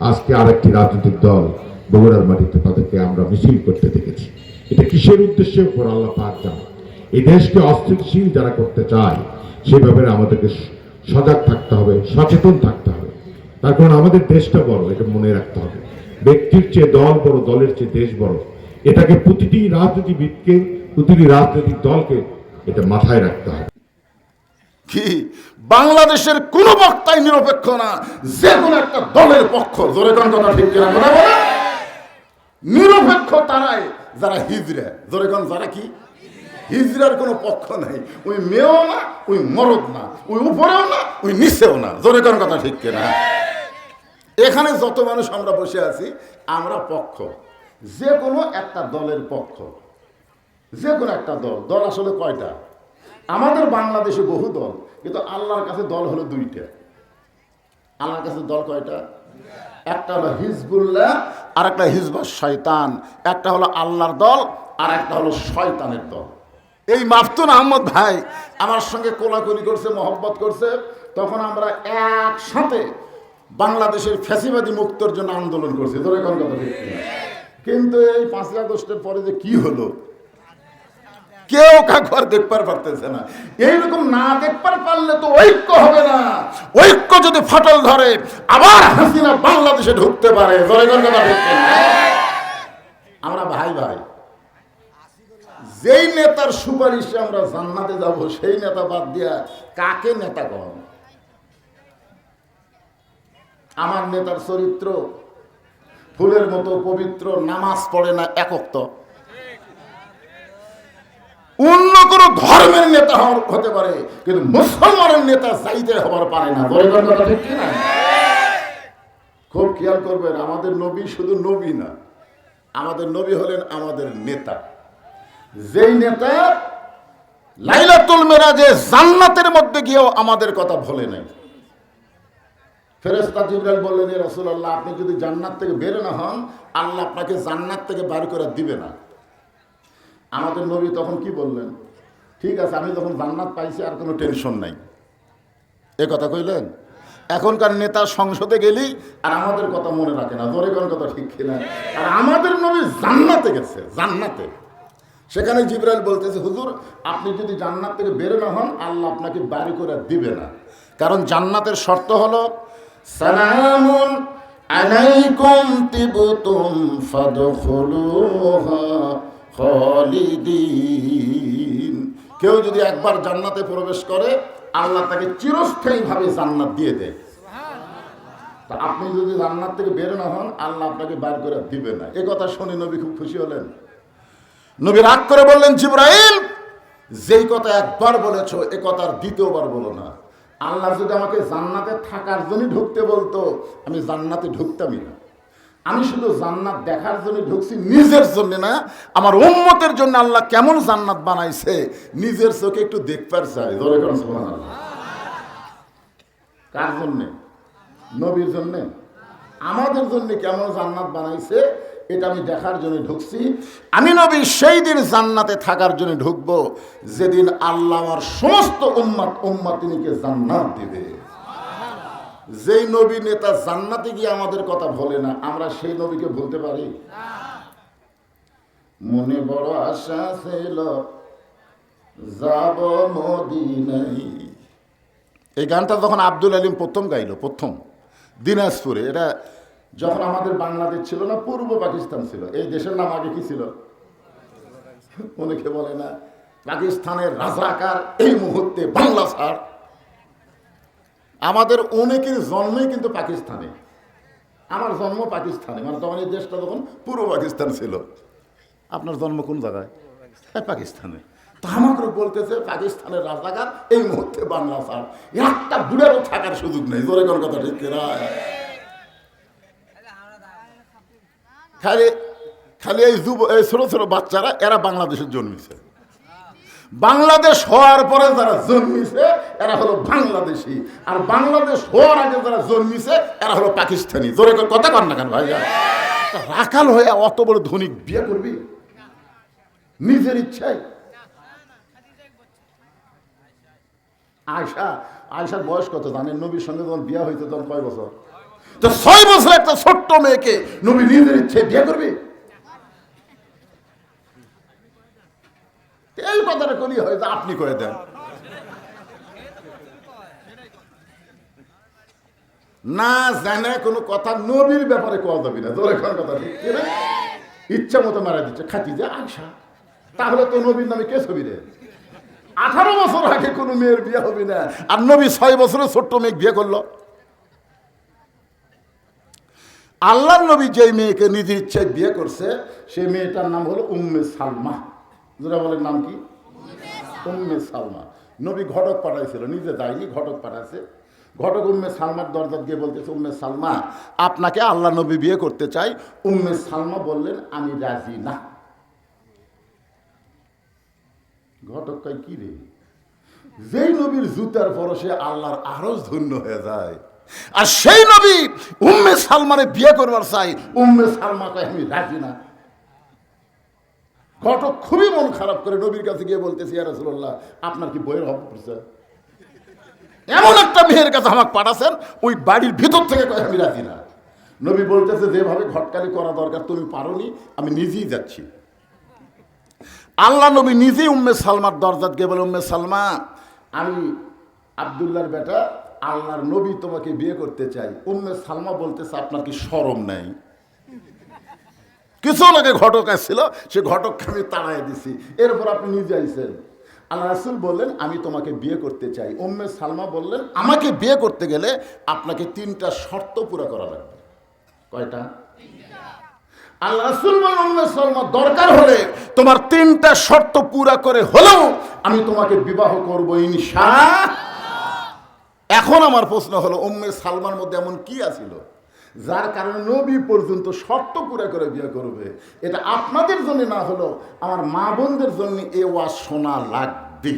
আজকে আর একটি রাজনৈতিক দল বগুড়ার মাটিতে তাদেরকে আমরা মিছিল করতে দেখেছি। এটা কিসের উদ্দেশ্যে? উপর আল্লাহ পাক জানে। এই দেশকে অস্থিতিশীল যারা করতে চায় সে ব্যাপারে আমাদেরকে সজাগ থাকতে হবে, সচেতন থাকতে হবে। তার কারণ আমাদের দেশটা বড়, এটা মনে রাখতে হবে। ব্যক্তির চেয়ে দল বড়, দলের চেয়ে দেশ বড়। এটাকে প্রতিটি রাজনীতিবিদকে, প্রতিটি রাজনৈতিক দলকে এটা মাথায় রাখতে হবে। কি? বাংলাদেশের কোন বক্তাই নিরপেক্ষ না, যে কোনো একটা দলের পক্ষ। জোরে ঠিক কিনা কথা বলে নিরপেক্ষ তারাই যারা হিজরা জোরে যারা কি? হিজরার কোনো পক্ষ নাই। ওই মেয়েও না, ওই মরদ না, ওই উপরেও না, ওই নিচেও না। জোরে কোন কথা ঠিক কিনা? এখানে যত মানুষ আমরা বসে আছি, আমরা পক্ষ। যে কোনো একটা দলের পক্ষ। যে কোনো একটা দল। দল আসলে কয়টা? আমাদের বাংলাদেশে বহু দল, কিন্তু আল্লাহর কাছে দল হলো দুইটা। আল্লাহর কাছে দল কয়টা? একটা হলো হিজবুল্লাহ আর একটা হিজবুল শয়তান। একটা হলো আল্লাহর দল আর একটা হলো শয়তানের দল। এই মাফতুন আহমদ ভাই আমার সঙ্গে কোলাকুলি করছে, মহব্বত করছে। তখন আমরা একসাথে বাংলাদেশের ফ্যাসিবাদী মুক্তর জন্য আন্দোলন করছি। ধরে কোন কথা কিন্তু এই পাঁচই আগস্টের পরে যে কি হলো? কেউ কাকু দেখবার পারতেছে না। এইরকম না দেখবার পারলে তো ঐক্য হবে না। ঐক্য যদি ফাটল ধরে, আবার হাসিনা বাংলাদেশে ঢুকতে পারে? আমরা ভাই ভাই, যেই নেতার সুপারিশে আমরা জান্নাতে যাব, সেই নেতা বাদ দিয়া কাকে নেতা কম? আমার নেতার চরিত্র ফুলের মতো পবিত্র, নামাজ পড়ে না একক অন্য কোন ধর্মের নেতা হতে পারে কিন্তু মুসলমানের নেতা চাইতে হবার পারে না। কোন খুব খেয়াল করবেন আমাদের নবী শুধু নবী না আমাদের নবী হলেন আমাদের নেতা। যেই নেতা লাইলাতুল মেরাজে জান্নাতের মধ্যে গিয়েও আমাদের কথা ভোলে নাই। ফেরেস্তা জিবরাইল বললেন রসুল্লাহ আপনি যদি জান্নাত থেকে বের না হন আল্লাহ আপনাকে জান্নাত থেকে বার করে দিবে না। আমাদের নবী তখন কি বললেন? ঠিক আছে, আমি যখন জান্নাত পাইছি আর কোনো টেনশন নাই। এ কথা কইলেন? এখনকার নেতা সংসদে গেলেই আর আমাদের কথা মনে রাখে না। কোন কথা ঠিক কিনা? আর আমাদের নবী জান্নাতে গেছে, জান্নাতে। সেখানে জিব্রাইল বলতেছে, হুজুর, আপনি যদি জান্নাত থেকে বের না হন, আল্লাহ আপনাকে বাড়ি করে দিবে না। কারণ জান্নাতের শর্ত হলো, সালামুন আলাইকুম তিবতুম ফাদখুলুহা। খালিদিন। কেউ যদি একবার জান্নাতে প্রবেশ করে, আল্লাহ তাকে চিরস্থায়ীভাবে জান্নাত দিয়ে দেয়। তা আপনি যদি জান্নাত থেকে বের না হন, আল্লাহ আপনাকে বার করে দিবে না। এ কথা শুনে নবী খুব খুশি হলেন। নবী রাগ করে বললেন, জিব্রাইল, যেই কথা একবার বলেছ, এ কথা আর দ্বিতীয়বার বলো না। আল্লাহ যদি আমাকে জান্নাতে থাকার জন্য ঢুকতে বলতো, আমি জান্নাতে ঢুকতামই না। আমি শুধু জান্নাত দেখার জন্য ঢুকছি নিজের জন্য না, আমার উম্মতের জন্য আল্লাহ কেমন জান্নাত বানাইছে, নিজের চোখে একটু দেখবার চাই। কার জন্যে? নবীর জন্যে? আমাদের জন্য কেমন জান্নাত বানাইছে, এটা আমি দেখার জন্য ঢুকছি। আমি নবী সেই দিন জান্নাতে থাকার জন্য ঢুকবো, যেদিন আল্লাহ আমার সমস্ত উম্মাত উম্মাতিনীকে জান্নাত দিবে। যেই নবী নেতা জান্নাতে গিয়ে আমাদের কথা বলে না, আমরা সেই নবীকে বলতে পারি? মনে বড় আশা ছিল, যাব মদিনাই এই গানটা যখন আব্দুল আলিম প্রথম গাইলো, প্রথম, দিনাজপুরে, এটা যখন আমাদের বাংলাদেশ ছিল না, পূর্ব পাকিস্তান ছিল। এই দেশের নাম আগে কি ছিল? অনেকে বলে না, পাকিস্তানের রাজাকার এই মুহূর্তে বাংলা ছাড় আমাদের অনেকের জন্মই কিন্তু পাকিস্তানে। আমার জন্ম পাকিস্তানে। মানে তখন এই দেশটা তখন পূর্ব পাকিস্তান ছিল। আপনার জন্ম কোন জায়গায়? হ্যাঁ, পাকিস্তানে। তো আমাকে বলতেছে পাকিস্তানের রাজাকার এই মুহূর্তে বাংলা ছাড়। একটা বুড়ারও থাকার সুযোগ নেই। জোরে কোন কথা ঠিক খালি খালি এই যুব এই ছোট ছোট বাচ্চারা এরা বাংলাদেশে জন্মিছে। বাংলাদেশ হওয়ার পরে যারা জন্মিছে এরা হলো বাংলাদেশি। আর বাংলাদেশ হওয়ার আগে যারা জন্মিছে, এরা হলো পাকিস্তানি। জোরে কথা কর না কেন ভাই রাখাল হয়ে অত বড় ধনিক বিয়ে করবি? নিজের ইচ্ছায়? আয়সা আয়সার বয়স কত জানেন? নবীর সঙ্গে যখন বিয়ে হইতে তখন কয় বছর? তো ছয় বছর একটা ছোট্ট মেয়েকে নবী নিজের ইচ্ছে বিয়ে করবে? এই কথাটা করি হয়তো আপনি করে দেন। না জানে কোনো কথা, নবীর ব্যাপারে কওয়া যাবে না তোর এখন কথা ঠিক? ইচ্ছা মতো মারা দিচ্ছে খাতি যে আয়সা তাহলে তো নবীর নামে কে ছবি রে। আঠারো বছর আগে কোনো মেয়ের বিয়ে হবে না, আর নবী ছয় বছরের ছোট্ট মেয়ে বিয়ে করল। আল্লাহ নবী যে মেয়েকে নিজের ইচ্ছায় বিয়ে করছে, সেই মেয়েটার নাম হলো উম্মে সালমা। যেটা বলেন নাম কি? উম্মে সালমা। নবী ঘটক পাঠাইছিল, নিজে যায়নি, ঘটক পাঠাইছে। ঘটক উম্মে সালমার দরজা গিয়ে বলতেছে, উম্মে সালমা, আপনাকে আল্লাহ নবী বিয়ে করতে চাই। উম্মে সালমা বললেন, আমি রাজি না। ঘটক কয়, কি রে? যেই নবীর জুতার পরশে আল্লাহর আরজ ধন্য হয়ে যায়। আর সেই নবী উম্মে সালমানে বিয়ে করবার চাই। উম্মে সালমা আমি রাজি না। ঘটক খুবই মন খারাপ করে নবীর কাছে গিয়ে বলতেছি আপনার কি বইয়ের অভাব এমন একটা মেয়ের কাছে আমাকে পাঠাছেন, ওই বাড়ির ভিতর থেকে আমি রাজি না। নবী বলতেছে, যেভাবে ঘটকালি করা দরকার, তুমি পারোনি, আমি নিজেই যাচ্ছি। আল্লাহ নবী নিজেই উম্মে সালমার দরজাত গিয়ে বলে, উম্মে সালমা, আমি আবদুল্লাহর বেটা, আল্লাহর নবী তোমাকে বিয়ে করতে চাই। উম্মে সালমা বলতেছে, আপনার কি শরম নাই? কিছু লোকে ঘটক আসছিল, সে ঘটককে আমি তাড়াই দিছি। এরপর আপনি নিজে আইছেন। আল্লাহ রাসুল বললেন, আমি তোমাকে বিয়ে করতে চাই। উম্মে সালমা বললেন, আমাকে বিয়ে করতে গেলে আপনাকে তিনটা শর্ত পুরো করা লাগবে। কয়টা? আল্লাহ রাসুল সালমা, দরকার হলে তোমার তিনটা শর্ত পুরা করে হলেও আমি তোমাকে বিবাহ করব ইনশা এখন আমার প্রশ্ন হলো, উম্মে সালমার মধ্যে এমন কি আছিল? যার কারণে নবী পর্যন্ত শর্ত পুরা করে বিয়ে করবে। এটা আপনাদের জন্য না হলো আমার মা বোনদের জন্য এ ওয়াজ শোনা লাগবে।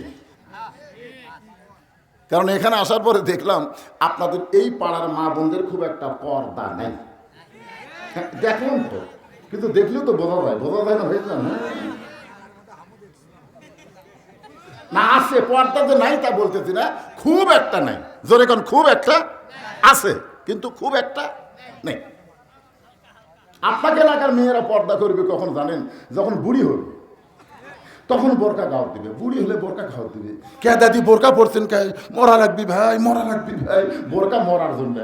কারণ এখানে আসার পরে দেখলাম আপনাদের এই পাড়ার মা বোনদের খুব একটা পর্দা নেই। হ্যাঁ, দেখলাম তো কিন্তু দেখলেও তো বোঝা যায় বোঝা যায় না হয়েছে না। না আছে পর্দা যে নাই তা বলতেছি না খুব একটা নাই। জোরে কোন খুব একটা আছে কিন্তু খুব একটা নেই। আপনাকে এলাকার মেয়েরা পর্দা করবে কখন জানেন? যখন বুড়ি হবে, তখন বোরকা গাও দিবে। বুড়ি হলে বোরকা খাও দিবে। কে দাদি, বোরকা পড়ছেন কে? মরা লাগবি ভাই, মরা লাগবি ভাই। বোরকা মরার জন্য।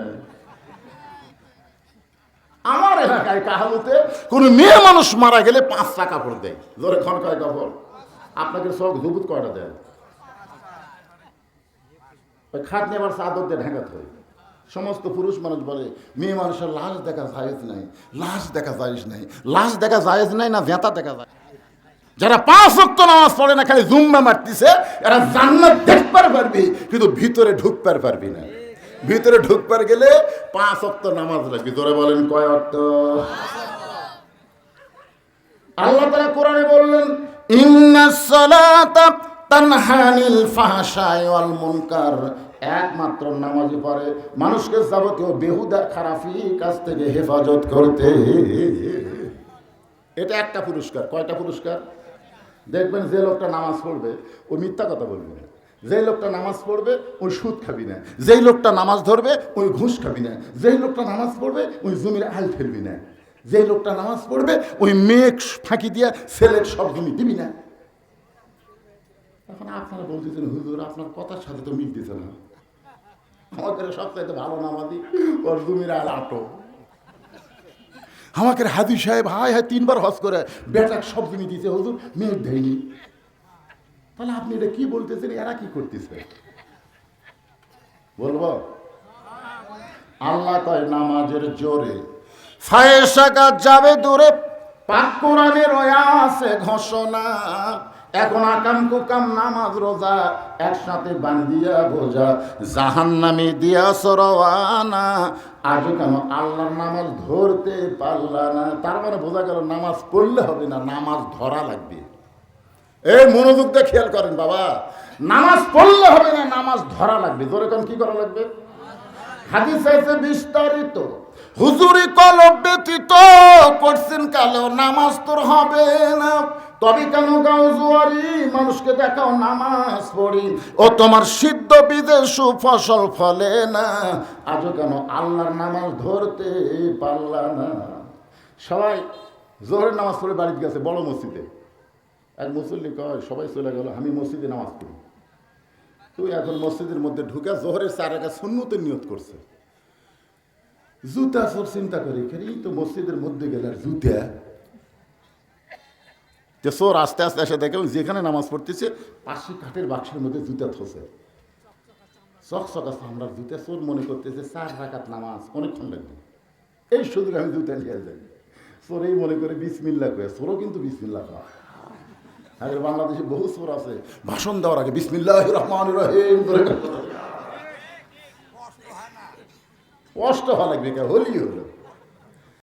আমার এলাকায় কাহালুতে কোনো মেয়ে মানুষ মারা গেলে পাঁচ টাকা কাপড় দেয়। জোরে খন কয় কাপড়? আপনাকে সব ধুবুত কয়টা দেয়? খাট নেবার চাদর দিয়ে ঢাকাতে হয় সমস্ত পুরুষ মানুষ বলে, মেয়ে মানুষের লাশ দেখা জায়েজ নাই, লাশ দেখা জায়েজ নাই, লাশ দেখা জায়েজ নাই না ভেতা দেখা যায় যারা পাঁচ অক্ত নামাজ পড়ে না, খালি জুম্মা মারতিছে, এরা জান্নাত দেখবার পারবি, কিন্তু ভিতরে ঢুকবার পারবি না। ভিতরে ঢুকবার গেলে পাঁচ অক্ত নামাজ লাগবে। তোরা বলেন কয় অক্ত আল্লাহ তারা কোরআনে বললেন, ইন্নাস সালাতা তানহানিল মুনকার। একমাত্র নামাজি পড়ে মানুষকে যাবতীয় বেহুদা খারাপি কাছ থেকে হেফাজত করতে। এটা একটা পুরস্কার। কয়টা পুরস্কার? দেখবেন যে লোকটা নামাজ পড়বে, ও মিথ্যা কথা বলবে না। যেই লোকটা নামাজ পড়বে ওই সুদ খাবি না। যেই লোকটা নামাজ ধরবে ওই ঘুষ খাবি না। যেই লোকটা নামাজ পড়বে, ওই জমির আল ফেলবি না। যেই লোকটা নামাজ পড়বে, ওই মেঘ ফাঁকি দিয়া ছেলের সব জমি দিবি না। এখন আপনারা বলতেছেন, হুজুর, আপনার কথার সাথে তো মিলতেছে না। আমাদের সবচাইতে ভালো নামাজি ওর আল আটো আমাকে হাদি সাহেব হায় হায় তিনবার হজ করে, বেটাক সব জমি দিতে হুজুর মেয়ের দেয়নি। তাহলে আপনি এটা কি বলতেছেন, এরা কি করতেছে? বলব? আল্লাহ কয়, নামাজের জোরে ফায়েসাকা যাবে দূরে। পাক কোরআনের আছে ঘোষণা। এখন আকাম কুকাম নামাজ রোজা একসাথে বান্দিয়া বোঝা জাহান নামে দিয়া সরওয়ানা। আজও কেন আল্লাহর নামাজ ধরতে পারলা না, তার মানে বোঝা গেল নামাজ পড়লে হবে না, নামাজ ধরা লাগবে। এই মনোযোগ দিয়ে খেয়াল করেন বাবা, নামাজ পড়লে হবে না, নামাজ ধরা লাগবে। জোরে কোন কি করা লাগবে? হাদিস আছে বিস্তারিত। হুজুরি কলব ব্যতীত করছেন কালো, নামাজ তোর হবে না। তবে কেন গাও জুয়ারি? মানুষকে দেখাও নামাজ পড়ি। ও তোমার সিদ্ধ বীজের সুফসল ফলে না। আজও কেন আল্লাহর নামাজ ধরতে পারলা না? সবাই জোহরের নামাজ পড়ে বাড়িতে গেছে, বড় মসজিদে। এক মুসল্লি কয়, সবাই চলে গেল, আমি মসজিদে নামাজ পড়ি। তুই এখন মসজিদের মধ্যে ঢুকে জোহরের চার একা শূন্যতে নিয়ত করছে জুতা সব চিন্তা করি এই তো মসজিদের মধ্যে গেলে জুতা। যে সোর আস্তে আস্তে এসে দেখে যেখানে নামাজ পড়তেছে, পাশে কাঠের বাক্সের মধ্যে জুতা থসে। চক চক আছে, আমরা জুতা চোর মনে করতেছে, চার রাখাত নামাজ, অনেকক্ষণ লাগবে। এই সুযোগ আমি জুতা নিয়ে যাই। সোর এই মনে করে বিসমিল্লা করে চোরও কিন্তু বিসমিল্লা কয় আগের বাংলাদেশে বহু চোর আছে, ভাষণ দেওয়ার আগে বিসমিল্লাহ রহমান রহিম করে। কষ্ট হওয়া লাগবে কে হলি হলো।